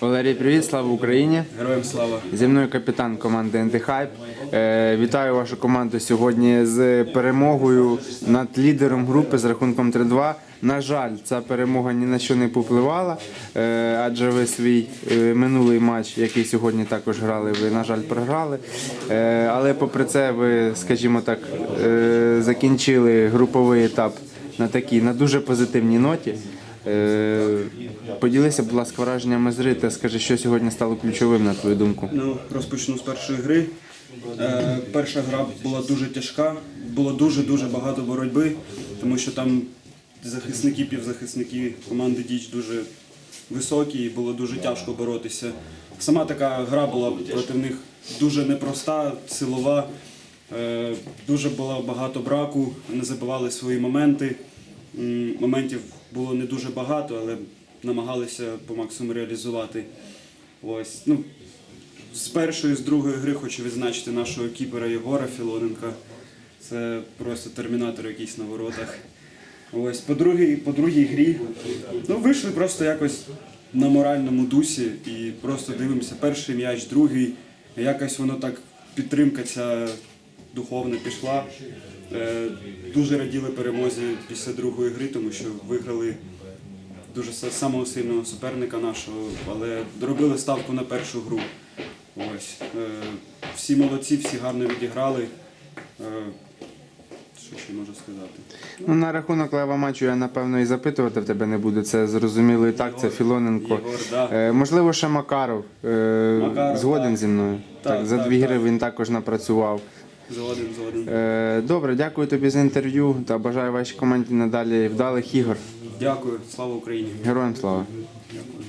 Валерій, привіт, слава Україні! Героям слава! Зі мною капітан команди Антихайп. Е, Вітаю вашу команду сьогодні з перемогою над лідером групи з рахунком 3-2. На жаль, ця перемога ні на що не попливала, е, адже ви свій е, минулий матч, який сьогодні також грали, ви, на жаль, програли. Але попри це, ви, скажімо так, закінчили груповий етап на такій, на дуже позитивній ноті. Поділися, будь ласка, враженнями з гри та скажи, що сьогодні стало ключовим на твою думку. Ну, розпочну з першої гри. Е, перша гра була дуже тяжка, було дуже-дуже багато боротьби, тому що там захисники, півзахисники команди Діч дуже високі і було дуже тяжко боротися. Сама така гра була проти них дуже непроста, силова. Е, дуже було багато браку, не забивали свої моменти. Моментів було не дуже багато, але намагалися по максимуму реалізувати. Ось, ну, з першої, з другої гри хочу відзначити нашого кіпера Єгора Філоненка. Це просто термінатор якийсь на воротах. Ось, по другій, по другій грі. Ну, вийшли просто якось на моральному дусі і просто дивимося, перший м'яч, другий. Якось воно так, підтримка ця духовна пішла. Е, дуже раділи перемозі після другої гри, тому що виграли дуже самого сильного суперника нашого, але робили ставку на першу гру. Ось. Е, всі молодці, всі гарно відіграли. Е, що ще можу сказати? Ну, на рахунок лева матчу я напевно і запитувати в тебе не буду. Це зрозуміло і так, це Філоненко. Єгор, да. Е, можливо, ще Макаров. Е, Макаров, згоден так. зі мною. Так, Так, за так, дві так. гри він також напрацював. Згоден, згоден. Е, добре, дякую тобі за інтерв'ю та бажаю вашій команді надалі вдалих ігор. Дякую, слава Україні. Героям слава. Дякую.